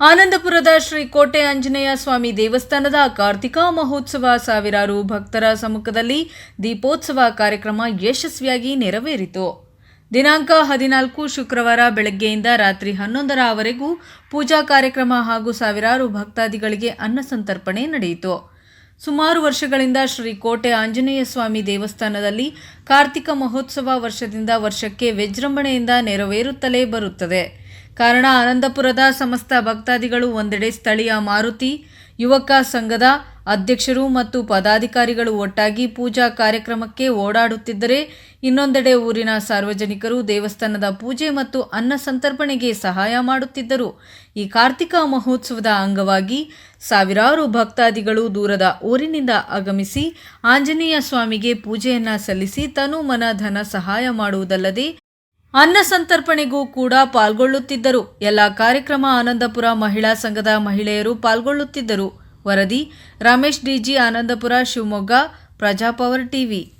ಆನಂದಪುರದ ಶ್ರೀ ಕೋಟೆ ಆಂಜನೇಯ ಸ್ವಾಮಿ ದೇವಸ್ಥಾನದ ಕಾರ್ತಿಕ ಮಹೋತ್ಸವ ಸಾವಿರಾರು ಭಕ್ತರ ಸಮ್ಮುಖದಲ್ಲಿ ದೀಪೋತ್ಸವ ಕಾರ್ಯಕ್ರಮ ಯಶಸ್ವಿಯಾಗಿ ನೆರವೇರಿತು. ದಿನಾಂಕ ಹದಿನಾಲ್ಕು ಶುಕ್ರವಾರ ಬೆಳಗ್ಗೆಯಿಂದ ರಾತ್ರಿ ಹನ್ನೊಂದರವರೆಗೂ ಪೂಜಾ ಕಾರ್ಯಕ್ರಮ ಹಾಗೂ ಸಾವಿರಾರು ಭಕ್ತಾದಿಗಳಿಗೆ ಅನ್ನ ಸಂತರ್ಪಣೆ ನಡೆಯಿತು. ಸುಮಾರು ವರ್ಷಗಳಿಂದ ಶ್ರೀ ಕೋಟೆ ಆಂಜನೇಯ ಸ್ವಾಮಿ ದೇವಸ್ಥಾನದಲ್ಲಿ ಕಾರ್ತಿಕ ಮಹೋತ್ಸವ ವರ್ಷದಿಂದ ವರ್ಷಕ್ಕೆ ವಿಜೃಂಭಣೆಯಿಂದ ನೆರವೇರುತ್ತಲೇ ಬರುತ್ತದೆ. ಕಾರಣ ಆನಂದಪುರದ ಸಮಸ್ತ ಭಕ್ತಾದಿಗಳು ಒಂದೆಡೆ ಸ್ಥಳೀಯ ಮಾರುತಿ, ಯುವಕ ಸಂಘದ ಅಧ್ಯಕ್ಷರು ಮತ್ತು ಪದಾಧಿಕಾರಿಗಳು ಒಟ್ಟಾಗಿ ಪೂಜಾ ಕಾರ್ಯಕ್ರಮಕ್ಕೆ ಓಡಾಡುತ್ತಿದ್ದರೆ ಇನ್ನೊಂದೆಡೆ ಊರಿನ ಸಾರ್ವಜನಿಕರು ದೇವಸ್ಥಾನದ ಪೂಜೆ ಮತ್ತು ಅನ್ನ ಸಂತರ್ಪಣೆಗೆ ಸಹಾಯ ಮಾಡುತ್ತಿದ್ದರು. ಈ ಕಾರ್ತಿಕ ಮಹೋತ್ಸವದ ಅಂಗವಾಗಿ ಸಾವಿರಾರು ಭಕ್ತಾದಿಗಳು ದೂರದ ಊರಿನಿಂದ ಆಗಮಿಸಿ ಆಂಜನೇಯ ಸ್ವಾಮಿಗೆ ಪೂಜೆಯನ್ನ ಸಲ್ಲಿಸಿ ತನು ಮನ ಧನ ಸಹಾಯ ಮಾಡುವುದಲ್ಲದೆ ಅನ್ನ ಸಂತರ್ಪಣೆಗೂ ಕೂಡ ಪಾಲ್ಗೊಳ್ಳುತ್ತಿದ್ದರು. ಎಲ್ಲ ಕಾರ್ಯಕ್ರಮ ಆನಂದಪುರ ಮಹಿಳಾ ಸಂಘದ ಮಹಿಳೆಯರು ಪಾಲ್ಗೊಳ್ಳುತ್ತಿದ್ದರು. ವರದಿ, ರಮೇಶ್ ಡಿಜಿ ಆನಂದಪುರ ಶಿವಮೊಗ್ಗ, ಪ್ರಜಾಪವರ್ ಟಿವಿ.